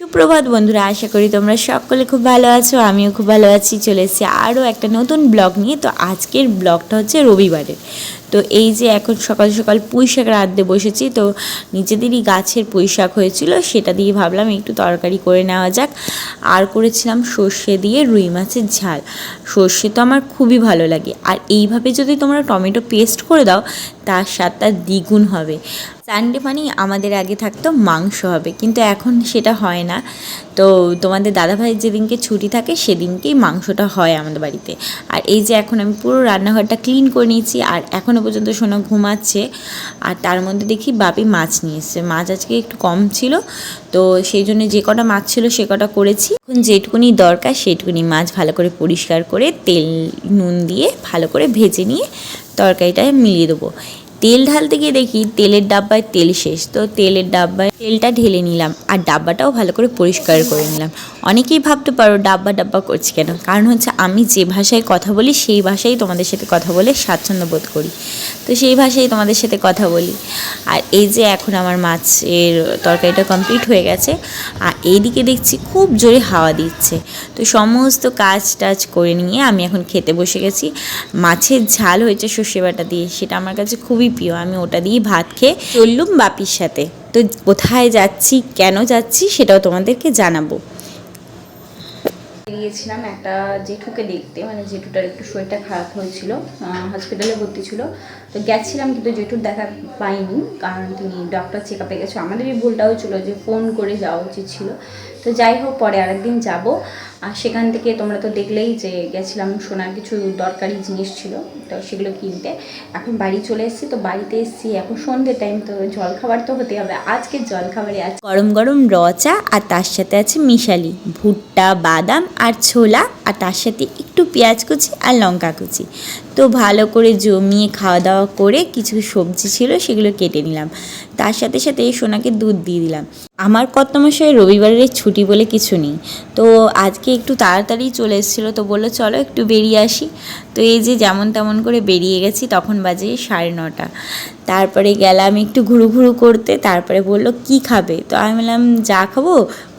সুপ্রভাত বন্ধুরা, আশা করি তোমরা সকলে খুব ভালো আছো, আমিও খুব ভালো আছি। চলে এসেছি আরও একটা নতুন ব্লগ নিয়ে। তো আজকের ব্লগটা হচ্ছে রবিবারের। তো এই যে এখন সকাল সকাল পুঁই শাক রাঁধতে বসেছি, তো নিজেদেরই গাছের পুঁই শাক হয়েছিল, সেটা দিয়ে ভাবলাম একটু তরকারি করে নেওয়া যাক। আর করেছিলাম সর্ষে দিয়ে রুই মাছের ঝাল। সর্ষে তো আমার খুবই ভালো লাগে। আর এইভাবে যদি তোমরা টমেটো পেস্ট করে দাও, তার স্বাদটা দ্বিগুণ হবে। সানডে মানেই আমাদের আগে থাকতো মাংস হবে, কিন্তু এখন সেটা হয় না। তো তোমাদের দাদাভাইয়ের যেদিনকে ছুটি থাকে, সেদিনকেই মাংসটা হয় আমাদের বাড়িতে। আর এই যে এখন আমি পুরো রান্নাঘরটা ক্লিন করে নিয়েছি, আর এখনও পর্যন্ত সোনা ঘুমাচ্ছে আর তার মধ্যে দেখি বাপি মাছ নিয়ে মাছ আজকে একটু কম ছিল, তো সেই জন্য যে কটা মাছ ছিল সে কটা করেছি। এখন যেটুকুনি দরকার সেটুকুনি মাছ ভালো করে পরিষ্কার করে তেল, নুন দিয়ে ভালো করে ভেজে নিয়ে তরকারিটা মিলিয়ে দেবো। তেল ঢালতে গিয়ে দেখি তেলের ডাব্বায় তেল শেষ। তো তেলের ডাব্বায় তেলটা ঢেলে নিলাম আর ডাব্বাটাও ভালো করে পরিষ্কার করে নিলাম। অনেকেই ভাবতে পারো ডাব্বা ডাব্বা করছি কেন? কারণ হচ্ছে আমি যে ভাষায় কথা বলি, সেই ভাষাই তোমাদের সাথে কথা বলে স্বাচ্ছন্দ্য বোধ করি। তো সেই ভাষায় তোমাদের সাথে কথা বলি। আর এই যে এখন আমার মাছের তরকারিটা কমপ্লিট হয়ে গেছে, আর এইদিকে দেখছি খুব জোরে হাওয়া দিচ্ছে। তো সমস্ত কাজ টাজ করে নিয়ে আমি এখন খেতে বসে গেছি। মাছের ঝাল হয়েছে সর্ষে বাটা দিয়ে, সেটা আমার কাছে খুবই প্রিয়। আমি ওটা দিয়ে ভাত খেয়ে চললুম বাপির সাথে। তো কোথায় যাচ্ছি, কেন যাচ্ছি সেটাও তোমাদেরকে জানাব। গিয়েছিলাম একটা জেঠুকে দেখতে মানে জেঠুটার একটু শরীরটা খারাপ হয়েছিল হসপিটালে ভর্তি ছিল। তো গেছিলাম কিন্তু জেঠুর দেখা পাইনি, কারণ তিনি ডক্টর চেক আপে গেছো। আমাদেরই ভুলটা হয়েছিল যে ফোন করে যাওয়া উচিত ছিল। তো যাই হোক, পরে আরেকদিন যাব। আর সেখান থেকে তোমরা তো দেখলেই যে গেছিলাম, সোনার কিছু দরকারি জিনিস ছিল, তো সেগুলো কিনতে। এখন বাড়ি চলে এসেছি, তো বাড়িতে এসেছি। এখন সন্ধ্যে টাইম তো জল খাবার তো হতে হবে। আজকে জল খাবারে আছে গরম গরম র চা, আর তার সাথে আছে মিশালি। ভুট্টা, বাদাম আর ছোলা আর তার সাথে একটু পেঁয়াজ কুচি আর লঙ্কা কুচি। তো ভালো করে জমিয়ে খাওয়া দাওয়া করে কিছু সবজি ছিল সেগুলো কেটে নিলাম। তার সাথে সাথে সোনাকে দুধ দিয়ে দিলাম। আমার কর্তমশাই রবিবারের ছুটি বলে কিছু নেই। তো আজকে একটু তাড়াতাড়ি চলে এসেছিল তো বলল, চলো একটু বেরিয়ে আসি। তো এই যে যেমন তেমন করে বেরিয়ে গেছি, তখন বাজে সাড়ে নটা। তারপরে গেলাম একটু ঘুরু ঘুরু করতে, তারপরে বলল, কি খাবে? তো আমি বললাম, যা খাব,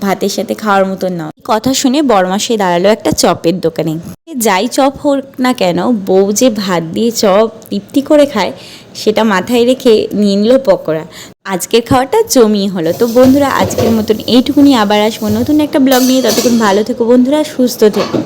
ভাতের সাথে খাওয়ার মতন নাও। কথা শুনে বরমাসে দাঁড়াল একটা চপের দোকানে। যাই চপ হোক না কেন, বউ যে ভাত দিয়ে চপ তৃপ্তি করে খায়, সেটা মাথায় রেখে নিয়ে নিল পকোড়া। আজকের খাওয়াটা জমিয়ে হলো। তো বন্ধুরা, আজকের মতন এইটুকুনি আবার আসব নতুন একটা ব্লগ নিয়ে। ততক্ষণ ভালো থেকো বন্ধুরা, সুস্থ থেকো।